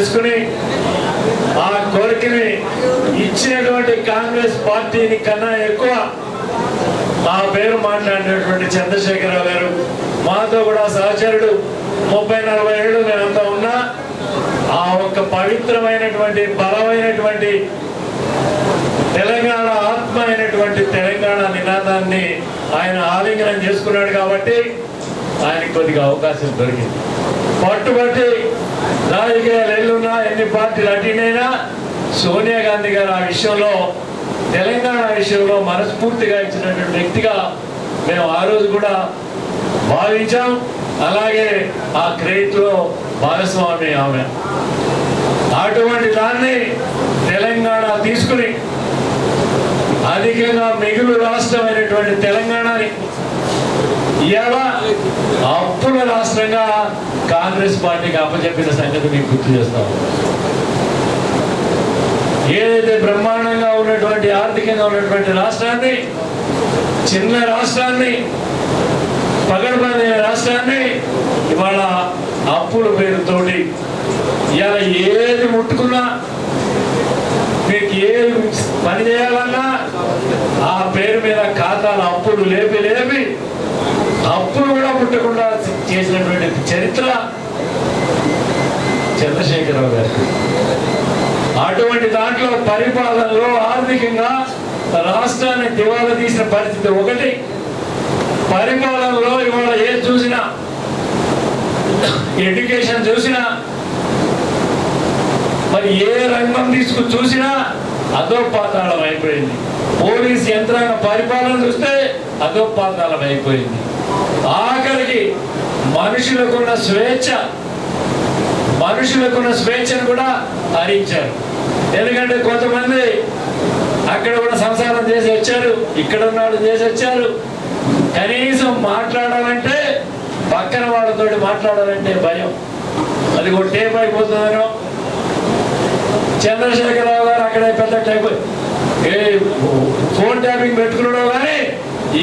చేసుకుని ఆ కోరికని ఇచ్చినటువంటి కాంగ్రెస్ పార్టీని కన్నా ఎక్కువ మా పేరు మాట్లాడినటువంటి చంద్రశేఖరరావు గారు మాతో కూడా సహచరుడు. ముప్పై నలభై ఏళ్ళు మేమంతా ఉన్నా ఆ ఒక్క పవిత్రమైనటువంటి బలమైనటువంటి తెలంగాణ ఆత్మ అయినటువంటి తెలంగాణ నినాదాన్ని ఆయన ఆలింగనం చేసుకున్నాడు కాబట్టి ఆయనకు కొద్దిగా అవకాశం దొరికింది. పట్టుబట్టి రాజకీయాలు ఎల్లున్నా ఎన్ని పార్టీలు అటెండ్ సోనియా గాంధీ గారు ఆ విషయంలో తెలంగాణ విషయంలో మనస్ఫూర్తిగా ఇచ్చినటువంటి వ్యక్తిగా మేము ఆ రోజు కూడా భావించాం. అలాగే ఆ క్రెడిట్లో భాగస్వామి ఆమె. అటువంటి దాన్ని తెలంగాణ తీసుకుని అధికంగా మిగులు రాష్ట్రమైనటువంటి తెలంగాణని ఇవాళ అప్పుల రాష్ట్రంగా కాంగ్రెస్ పార్టీకి అప్పచెప్పిన సంగతి మీకు గుర్తు చేస్తాం. ఏదైతే బ్రహ్మాండంగా ఉన్నటువంటి ఆర్థికంగా ఉన్నటువంటి రాష్ట్రాన్ని చిన్న రాష్ట్రాన్ని పగడబడిన రాష్ట్రాన్ని ఇవాళ అప్పుల పేరుతోటి ఇవాళ ఏది ముట్టుకున్నా మీకు ఏ పని చేయాలన్నా ఆ పేరు మీద ఖాతాలు అప్పులు లేపి లేపి కూడా పుట్టకుండా చేసినటువంటి చరిత్ర చంద్రశేఖరరావు గారికి. అటువంటి దాంట్లో పరిపాలనలో ఆర్థికంగా రాష్ట్రాన్ని దివాలా తీసిన పరిస్థితి ఒకటి. పరిపాలనలో ఇవాళ ఏది చూసినా ఎడ్యుకేషన్ చూసినా మరి ఏ రంగం తీసుకు చూసినా అధోపాతాళం అయిపోయింది పోలీస్ యంత్రాంగ పరిపాలన చూస్తే అధోపాతాళం అయిపోయింది ఆఖరికి మనుషులకున్న స్వేచ్ఛ మనుషులకున్న స్వేచ్ఛను కూడా హరించారు. ఎందుకంటే కొంతమంది అక్కడ కూడా సంసారం చేసి వచ్చారు ఇక్కడ ఉన్న వాళ్ళు చేసి వచ్చారు. కనీసం మాట్లాడాలంటే పక్కన వాళ్ళతో మాట్లాడాలంటే భయం. అది ఒక టేప్ అయిపోతుందనో చంద్రశేఖరరావు గారు అక్కడ పెద్ద టైప్. ఏ ఫోన్ ట్యాపింగ్ పెట్టుకున్నాడో కానీ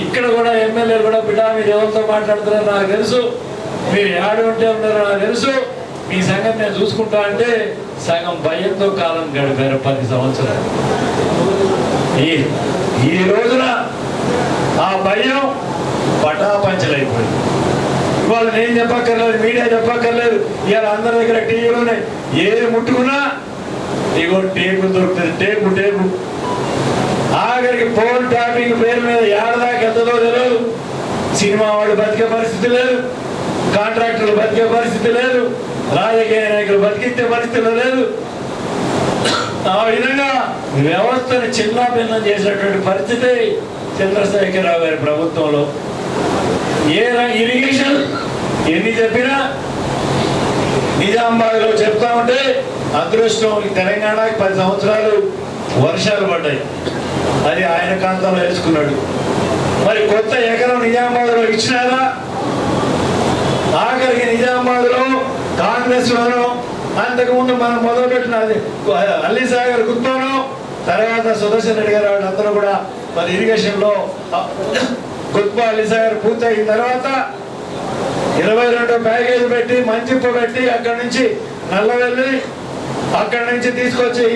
ఇక్కడ కూడా ఎమ్మెల్యేలు కూడా బిడ్డ మీరు ఎవరితో మాట్లాడుతున్నారో నాకు తెలుసు. మీరు ఏడు ఉంటే ఉన్నారో నాకు తెలుసు. మీ సంగతి నేను చూసుకుంటా అంటే సగం భయంతో కాలం గడిపారు పది సంవత్సరాలు. ఈ ఈ రోజున ఆ భయం పటాపంచలైపోయింది. ఇవాళ నేను చెప్పక్కర్లేదు మీడియా చెప్పక్కర్లేదు ఇవాళ అందరి దగ్గర టీవీలోనే ఉన్నాయి. ఏది ముట్టుకున్నా ఇగో టేపు దొరుకుతుంది. టేపు టేపు ఆఖరికి ఫోన్ ట్యాపింగ్ పేరు మీద ఏడదాకా ఎంతదో తెలియదు. సినిమా వాళ్ళు బతికే పరిస్థితి లేదు. కాంట్రాక్టర్లు బతికే పరిస్థితి లేదు. రాజకీయ నాయకులు బతికించే పరిస్థితి లేదు. ఆ విధంగా వ్యవస్థను చిన్నాభిన్నం చేసినటువంటి పరిస్థితి చంద్రశేఖరరావు గారి ప్రభుత్వంలో. ఏ ర- ఇరిగేషన్ ఎన్ని చెప్పినా నిజామాబాద్లో చెప్తా ఉంటే అదృష్టం తెలంగాణకి పది సంవత్సరాలు వర్షాలు పడ్డాయి. అది ఆయన కాంతంలో వేసుకున్నాడు మరి కొత్త ఎకరం నిజామాబాద్లో ఇచ్చినారా? ఆఖరికి నిజామాబాద్లో కాంగ్రెస్ లోను అంతకుముందు మనం మొదలుపెట్టిన అది అల్లీ సాగర్ తర్వాత సుదర్శన్ రెడ్డి గారు వాళ్ళందరూ కూడా మరి ఇరిగేషన్లో గుత్ప అల్లీ సాగర్ పూర్తయిన తర్వాత ఇరవై రెండు ప్యాకేజీ పెట్టి మంచిప్పు పెట్టి అక్కడి నుంచి నల్లవెల్లి అక్కడి నుంచి తీసుకొచ్చి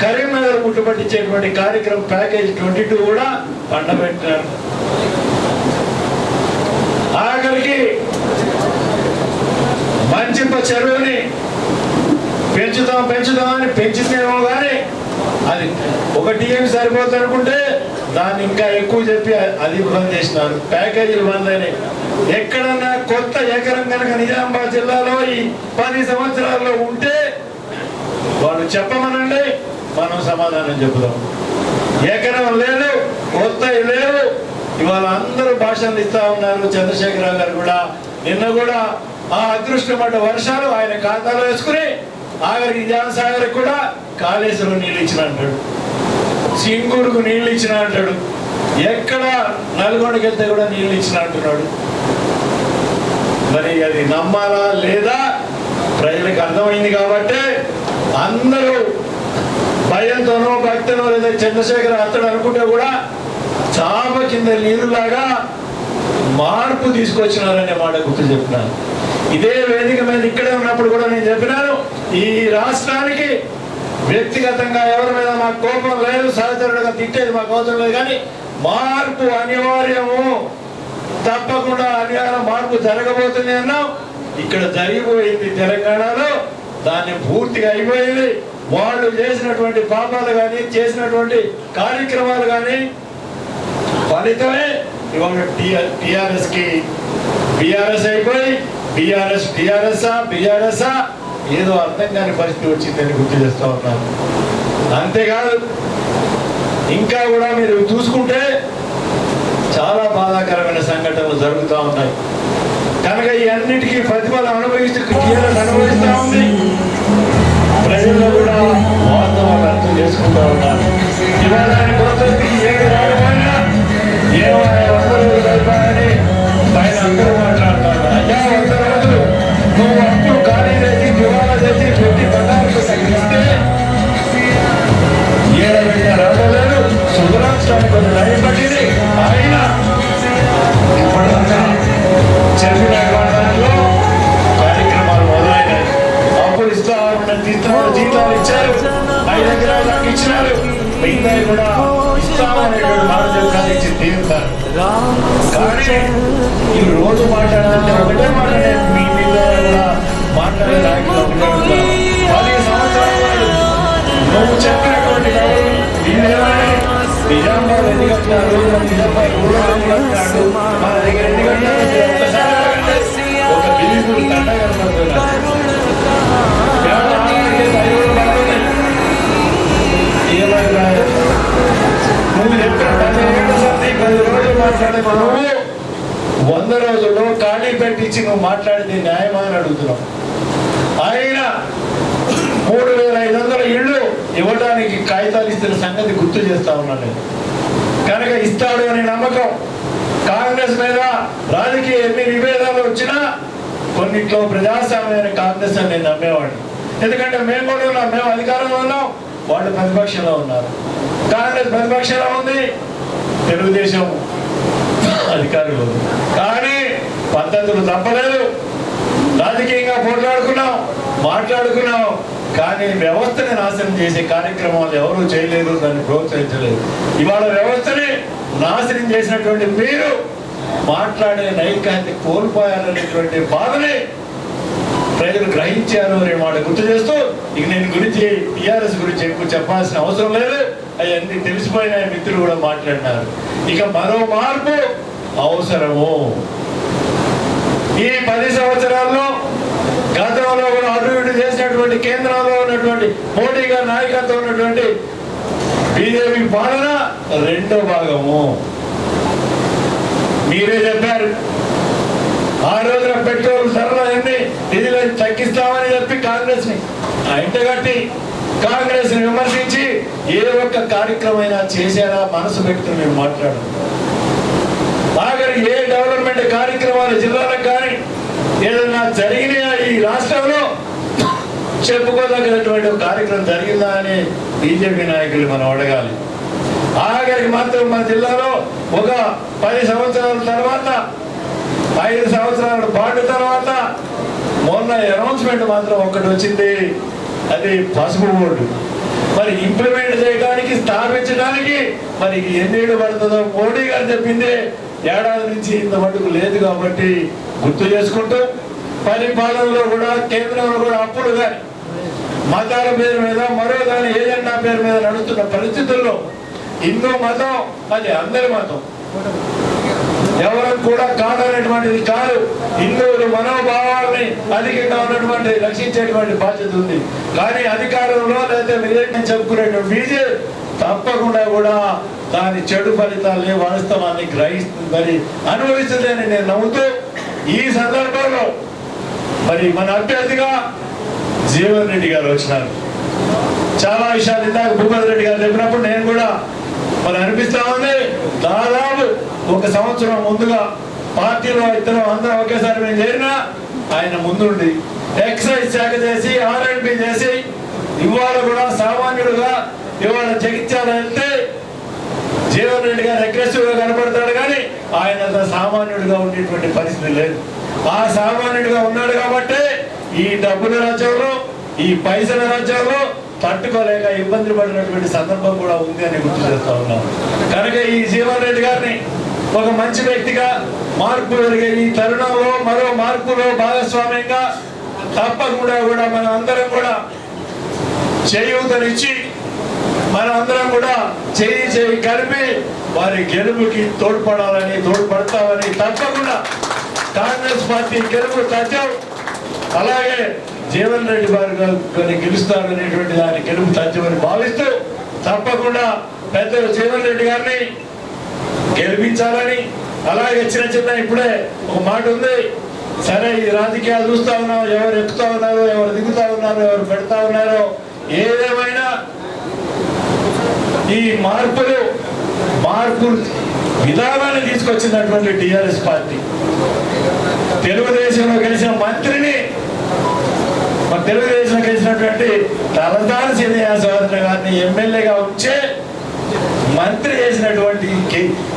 కరీంనగర్ ముట్టుపట్టించేటువంటి కార్యక్రమం ప్యాకేజ్ ట్వంటీ టూ కూడా పండబెట్టినారు ఆఖరికి మంచింప చెరువుని పెంచుతాం పెంచుతాం అని పెంచితేమో కానీ అది ఒక టీఎం సరిపోతుంది అనుకుంటే దాన్ని ఇంకా ఎక్కువ చెప్పి అది బంద్ చేసినారు. ప్యాకేజీలు బంద్ అని ఎక్కడన్నా కొత్త ఎకరం కనుక నిజామాబాద్ జిల్లాలో ఈ పది సంవత్సరాల్లో ఉంటే వాళ్ళు చెప్పమనండి మనం సమాధానం చెబుదాం. ఏకరం లేదు కొత్త లేవు. ఇవాళ అందరూ భాషలు ఇస్తా ఉన్నారు చంద్రశేఖరరావు గారు కూడా. నిన్న కూడా ఆ అదృష్టం పడ్డ వర్షాలు ఆయన ఖాతాలో వేసుకుని ఆఖరికి జ్ఞానసాగర్ కూడా కాళేశ్వరం నీళ్ళు ఇచ్చిన అంటాడు. సింగూరుకు నీళ్ళు ఇచ్చిన అంటాడు. ఎక్కడ నల్గొండకి వెళ్తే కూడా నీళ్ళు ఇచ్చిన అంటున్నాడు. మరి అది నమ్మాలా లేదా? ప్రజలకు అర్థమైంది కాబట్టి అందరూ భయంతోనో భక్తినో లేదా చంద్రశేఖర్ అతడు అనుకుంటే కూడా చాప కింద నీరులాగా మార్పు తీసుకొచ్చినారనే మాట గుర్తు చెప్తున్నాను. ఇదే వేదిక మీద ఇక్కడే ఉన్నప్పుడు కూడా నేను చెప్పినాను ఈ రాష్ట్రానికి వ్యక్తిగతంగా ఎవరి మీద మాకు కోపం లేదు సహచరుడుగా తిట్టేది మాకు అవసరం లేదు కానీ మార్పు అనివార్యము. తప్పకుండా అనివార్య మార్పు జరగబోతుంది అన్నాం. ఇక్కడ జరిగిపోయింది తెలంగాణలో. దాన్ని పూర్తిగా అయిపోయింది. వాళ్ళు చేసినటువంటి పాపాలు కానీ చేసినటువంటి కార్యక్రమాలు కానీ ఫలితమే ఇవాళ టిఆర్ఎస్కి బిఆర్ఎస్ అయిపోయి బిఆర్ఎస్ టిఆర్ఎస్ బిఆర్ఎస్ ఏదో అర్థం కాని పరిస్థితి వచ్చిందని గుర్తు చేస్తూ ఉన్నారు అంతేకాదు ఇంకా కూడా మీరు చూసుకుంటే చాలా బాధాకరమైన సంఘటనలు జరుగుతూ ఉన్నాయి. కనుక ఈ అన్నిటికీ ప్రతిఫలం అనుభవిస్తూ టీఆర్ఎస్ అనుభవిస్తూ ఉంది. ప్రజల్లో కూడా వాస్తవాలు అర్థం చేసుకుంటూ ఉన్నారు. మాట్లాడే నువ్వు వంద రోజుల్లో ఖాళీ పెట్టించి నువ్వు మాట్లాడింది న్యాయమా అని అడుగుతున్నావు. ఆయన మూడు వేల ఐదు వందల ఇళ్ళు ఇవ్వడానికి కాగితాలు ఇస్తున్న సంగతి గుర్తు చేస్తా ఉన్నాను నేను. కనుక ఇస్తాడు అనే నమ్మకం కాంగ్రెస్ మీద రాజకీయ ఎన్ని విభేదాలు వచ్చినా కొన్నిట్లో ప్రజాస్వామ్యమైన కాంగ్రెస్ అని నేను నమ్మేవాడిని. ఎందుకంటే మేము కూడా ఉన్నాం మేము అధికారంలో ఉన్నాం వాళ్ళు ప్రతిపక్షంలో ఉన్నారు. కాంగ్రెస్ ప్రతిపక్షంలో ఉంది తెలుగుదేశం అధికారులు. కానీ పద్ధతులు తప్పలేదు. రాజకీయంగా పోట్లాడుకున్నాం మాట్లాడుకున్నాం కానీ వ్యవస్థని నాశనం చేసే కార్యక్రమాలు ఎవరు చేయలేదు దాన్ని ప్రోత్సహించలేదు. ఇవాళ వ్యవస్థని నాశనం చేసినటువంటి మీరు మాట్లాడే నైకాన్ని కోల్పోయాలనేటువంటి బాధని ప్రజలు గ్రహించారు అనే మాట గుర్తు చేస్తూ ఇక నేను గురించి టిఆర్ఎస్ గురించి ఎక్కువ చెప్పాల్సిన అవసరం లేదు. అవన్నీ తెలిసిపోయిన మిత్రులు కూడా మాట్లాడినారు. ఇక మరో మార్పు అవసరము. ఈ పది సంవత్సరాల్లో గతంలో కూడా అటు ఇటు చేసినటువంటి కేంద్రంలో ఉన్నటువంటి మోడీ గారి నాయకత్వం ఉన్నటువంటి బీజేపీ పాలన రెండో భాగము. మీరే చెప్పారు. ఆ రోజున పెట్రోల్ ధరలు నిధులు తగ్గిస్తామని చెప్పి కాంగ్రెస్ని ఇంటగట్టి కాంగ్రెస్ని విమర్శించి ఏ ఒక్క కార్యక్రమం అయినా చేశారా మనసు పెట్టుకుని మేము మాట్లాడు ఆఖరి ఏ డెవలప్మెంట్ కార్యక్రమాలు జిల్లాలకు కానీ ఏదైనా జరిగినాయా ఈ రాష్ట్రంలో? చెప్పుకోదగినటువంటి కార్యక్రమం జరిగిందా అని బీజేపీ నాయకులు మనం అడగాలి. ఆఖరికి మాత్రం మన జిల్లాలో ఒక పది సంవత్సరాల తర్వాత ఐదు సంవత్సరాల పాటు తర్వాత మొన్న అనౌన్స్మెంట్ మాత్రం ఒకటి వచ్చింది. అది పసుపు బోర్డు. మరి ఇంప్లిమెంట్ చేయడానికి స్థాపించడానికి మరి ఎన్నేళ్ళు పడుతుందో మోడీ గారు చెప్పింది ఏడాది నుంచి ఇంత మటుకు లేదు కాబట్టి గుర్తు చేసుకుంటూ పరిపాలనలో కూడా కేంద్రంలో కూడా అప్పులు కానీ మతాల పేరు మీద మరో దాని ఏజెండా పేరు మీద నడుస్తున్న పరిస్థితుల్లో హిందూ మతం అది అందరి మతం. ఎవరు కూడా కాదనేటువంటిది కాదు. హిందువులు మనోభావాల్ని అధికంగా ఉన్నటువంటి రక్షించేటువంటి బాధ్యత ఉంది. కానీ అధికారంలో లేకపోతే విజయం చెప్పుకునేటువంటి బీజేపీ తప్పకుండా కూడా దాని చెడు ఫలితాలని వాస్తవాన్ని గ్రహిస్తుందని అనుభవిస్తుందని నేను నమ్ముతూ ఈ సందర్భంలో మరి మన అభ్యర్థిగా జీవన్ రెడ్డి గారు వచ్చినారు. చాలా విషయాలు ఇందాక భూపతి రెడ్డి గారు చెప్పినప్పుడు నేను కూడా మరి అనిపిస్తా ఉంది. దాదాపు ఒక సంవత్సరం ముందుగా పార్టీలో ఇద్దరు అందరం ఒకేసారి మేము చేరినా ఆయన ముందుండి ఎక్సైజ్ శాఖ చేసి ఆర్ఎండ్బి చేసి ఇవాళ కూడా సామాన్యుడుగా ఇవాళ జగిత్యాల వెళ్తే జీవన్ రెడ్డి గారు అగ్రెసివ్గా కనపడతాడు కానీ ఆయన సామాన్యుడిగా ఉండేటువంటి పరిస్థితి లేదు. ఆ సామాన్యుడిగా ఉన్నాడు కాబట్టి ఈ డబ్బుల రాజ్యంలో ఈ పైసల రాజ్యంలో తట్టుకోలేక ఇబ్బంది పడినటువంటి సందర్భం కూడా ఉంది అని గుర్తు చేస్తా ఉన్నాం. కనుక ఈ జీవన్ రెడ్డి గారిని ఒక మంచి వ్యక్తిగా మార్పు జరిగే ఈ తరుణంలో మరో మార్పులో భాగస్వామ్యంగా తప్పకుండా కూడా మనం అందరం కూడా చేయూతనిచ్చి మన అందరం కూడా చేయి చేయి కలిపి వారి గెలుపుకి తోడ్పడాలని తోడ్పడతామని తప్పకుండా కాంగ్రెస్ పార్టీ గెలుపు తథ్యం అలాగే జీవన్ రెడ్డి గారు గారిని గెలుస్తారనేటువంటి దాని గెలుపు తథ్యమని భావిస్తూ తప్పకుండా పెద్దలు జీవన్ రెడ్డి గారిని గెలిపించాలని అలాగే చిన్న చిన్న ఇప్పుడే ఒక మాట ఉంది. సరే ఈ రాజకీయాలు చూస్తా ఉన్నావు? ఎవరు ఎక్కుతా ఉన్నారు? ఎవరు దిగుతా ఉన్నారు? ఎవరు పెడతా ఉన్నారో? ఏదేమైనా ఈ మార్పులు మార్పు విధానాన్ని తీసుకొచ్చినటువంటి టిఆర్ఎస్ పార్టీ. తెలుగుదేశంలో గెలిచిన మంత్రిని మన తెలుగుదేశంలో గెలిచినటువంటి తలదారి శ్రీనివాసవర్ధన గారిని ఎమ్మెల్యేగా ఉంచే మంత్రి చేసినటువంటి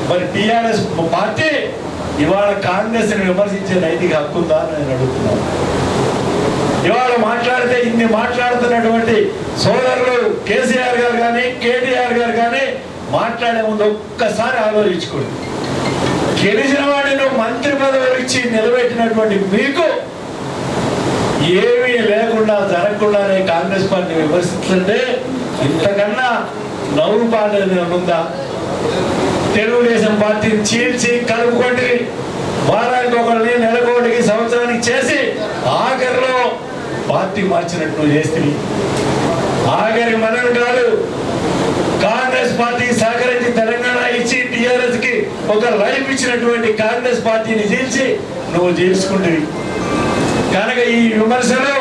మరి టిఆర్ఎస్ పార్టీ ఇవాళ కాంగ్రెస్ని విమర్శించే నైతిక హక్కు ఉందా అని నేను అడుగుతున్నాను. ఇవాళ మాట్లాడితే ఇన్ని మాట్లాడుతున్నటువంటి సోదరులు కేసీఆర్ గారు కానీ కేటీఆర్ గారు కానీ మాట్లాడే ముందు ఒక్కసారి ఆలోచించుకోండి. గెలిచిన వాడిని మంత్రి పదవులు ఇచ్చి నిలబెట్టినటువంటి మీకు ఏమీ లేకుండా జరగకుండానే కాంగ్రెస్ పార్టీ విమర్శిస్తుంటే ఇంతకన్నా నవ్వు పాట ఉందా? తెలుగుదేశం పార్టీని చీల్చి కలుపుకొని వారానికి ఒకరిని నెలకోటికి సంవత్సరానికి చేసి ఆఖరిలో పార్టీ మార్చినట్టు నువ్వు చేస్తే. ఆఖరి మనం కాదు. కాంగ్రెస్ పార్టీ సహకరించి తెలంగాణ ఇచ్చి టిఆర్ఎస్కి ఒక లైఫ్ ఇచ్చినటువంటి కాంగ్రెస్ పార్టీని చీల్చి నువ్వు చేసుకుంటుంది కనుక ఈ విమర్శలు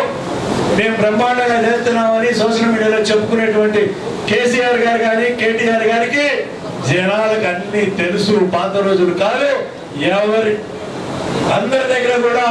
మేము బ్రహ్మాండంగా చేస్తున్నామని సోషల్ మీడియాలో చెప్పుకునేటువంటి కేసీఆర్ గారు కానీ కేటీఆర్ గారికి జనాలకు అన్ని తెలుసు. పాత రోజులు కాదు ఎవరి అందరి దగ్గర కూడా